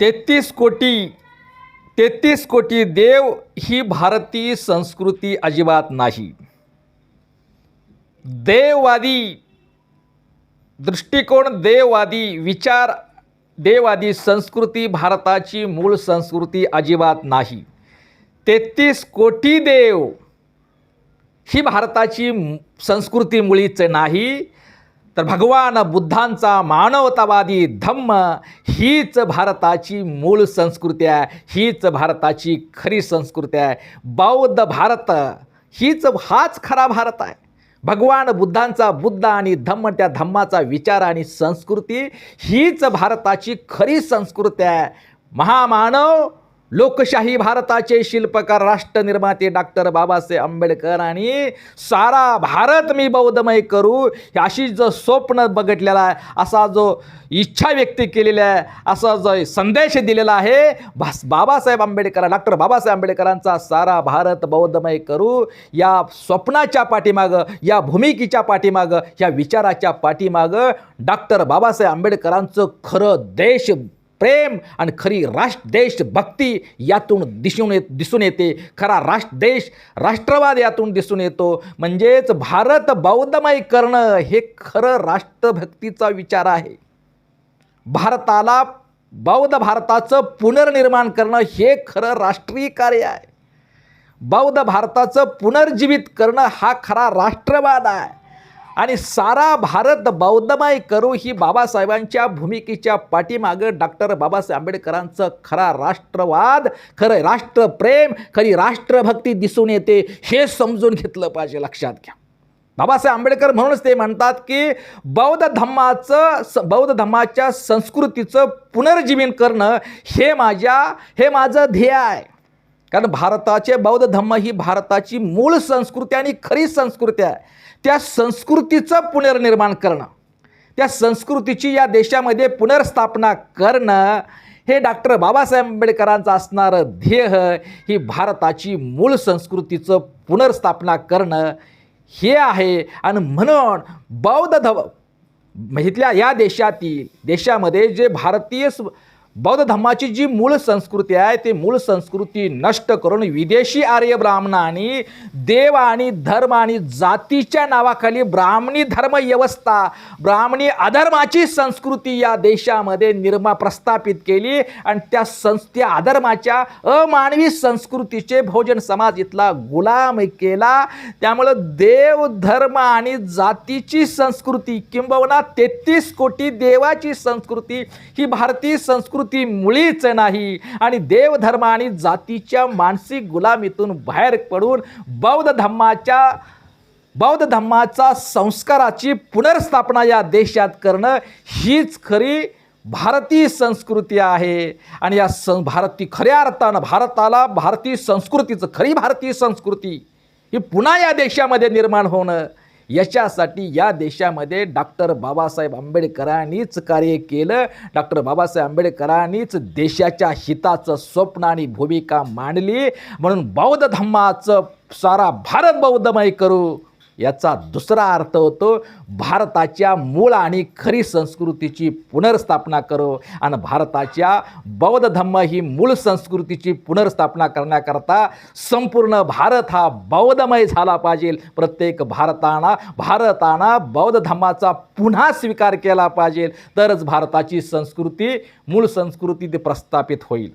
तेहतीस कोटी तेहतीस कोटी देव ही भारतीय संस्कृती अजिबात नाही. देववादी दृष्टिकोन देववादी विचार देववादी संस्कृती भारताची मूळ संस्कृती अजिबात नाही. तेहतीस कोटी देव ही भारताची संस्कृती मुळीच नाही. तर भगवान बुद्धांचा मानवतावादी धम्म हीच भारताची मूळ संस्कृती आहे हीच भारताची खरी संस्कृती आहे. बौद्ध भारत हीच हाच खरा भारत आहे. भगवान बुद्धांचा बुद्ध आणि धम्म त्या धम्माचा विचार आणि संस्कृती हीच भारताची खरी संस्कृती आहे. महामानव लोकशाही भारताचे शिल्पकार राष्ट्रनिर्माते डॉक्टर बाबासाहेब आंबेडकर आणि सारा भारत मी बौद्धमय करू अशी जो स्वप्न बघितलेला आहे असा जो इच्छा व्यक्त केलेली आहे असा जो संदेश दिलेला आहे भास बाबासाहेब आंबेडकर डॉक्टर बाबासाहेब आंबेडकरांचा सारा भारत बौद्धमय करू या स्वप्नाच्या पाठीमागं या भूमिकेच्या पाठीमागं या विचाराच्या पाठीमागं डॉक्टर बाबासाहेब आंबेडकरांचं खरं देश प्रेम आणि खरी राष्ट्र देशभक्ती यातून दिसून येत दिसून येते. खरा राष्ट्र देश राष्ट्रवाद यातून दिसून येतो. म्हणजेच भारत बौद्धमय करणं हे खरं राष्ट्रभक्तीचा विचार आहे. भारताला बौद्ध भारताचं पुनर्निर्माण करणं हे खरं राष्ट्रीय कार्य आहे. बौद्ध भारताचं पुनर्जीवित करणं हा खरा राष्ट्रवाद आहे. आणि सारा भारत बौद्धमय करू ही बाबासाहेबांच्या भूमिकेच्या पाठीमागं डॉक्टर बाबासाहेब आंबेडकरांचं खरा राष्ट्रवाद खरं राष्ट्रप्रेम खरी राष्ट्रभक्ती दिसून येते हे समजून घेतलं पाहिजे लक्षात घ्या. बाबासाहेब आंबेडकर म्हणूनच ते म्हणतात की बौद्ध धम्माचं स बौद्ध धम्माच्या संस्कृतीचं पुनर्जीवन करणं हे माझ्या हे माझं ध्येय आहे. कारण भारताचे बौद्ध धम्म ही भारताची मूळ संस्कृती आणि खरी संस्कृती आहे. त्या संस्कृतीचं पुनर्निर्माण करणं त्या संस्कृतीची या देशामध्ये पुनर्स्थापना करणं हे डॉक्टर बाबासाहेब आंबेडकरांचं असणारं ध्येय ही भारताची मूळ संस्कृतीचं पुनर्स्थापना करणं हे आहे. आणि म्हणून बौद्ध धम म्हणजे इथल्या या देशातील देशामध्ये जे भारतीय स्व बौद्ध धर्माची जी मूळ संस्कृती आहे ती मूळ संस्कृती नष्ट करून विदेशी आर्य ब्राह्मणांनी देव आणि धर्म आणि जातीच्या नावाखाली ब्राह्मणी धर्म व्यवस्था ब्राह्मणी अधर्माची संस्कृती या देशामध्ये निर्मा प्रस्थापित केली आणि त्या संस् त्या अधर्माच्या अमानवी संस्कृतीचे भोजन समाज इथला गुलाम केला. त्यामुळं देव धर्म आणि जातीची संस्कृती किंबहुना तेहतीस कोटी देवाची संस्कृती ही भारतीय संस्कृती संस्कृती मुळीच नाही. आणि देवधर्म आणि जातीच्या मानसिक गुलामीतून बाहेर पडून बौद्ध धम्माच्या बौद्ध धम्माचा संस्काराची पुनर्स्थापना या देशात करणं हीच खरी भारतीय संस्कृती आहे. आणि या सं भारती खऱ्या अर्थानं भारताला भारतीय संस्कृतीचं खरी भारतीय संस्कृती ही पुन्हा या देशामध्ये निर्माण होणं याच्यासाठी या देशामध्ये डॉक्टर बाबासाहेब आंबेडकरांनीच कार्य केलं. डॉक्टर बाबासाहेब आंबेडकरांनीच देशाच्या हिताचं स्वप्न आणि भूमिका मांडली. म्हणून बौद्ध धम्माचं सारा भारत बौद्धमय करू. याचा दुसरा अर्थ होतो भारताच्या मूळ आणि खरी संस्कृतीची पुनर्स्थापना करो. आणि भारताच्या बौद्ध धम्म ही मूळ संस्कृतीची पुनर्स्थापना करण्याकरता संपूर्ण भारत हा बौद्धमय झाला पाहिजे. प्रत्येक भारताना भारताना बौद्ध धम्माचा पुन्हा स्वीकार केला पाहिजे. तरच भारताची संस्कृती मूळ संस्कृती ते प्रस्थापित होईल.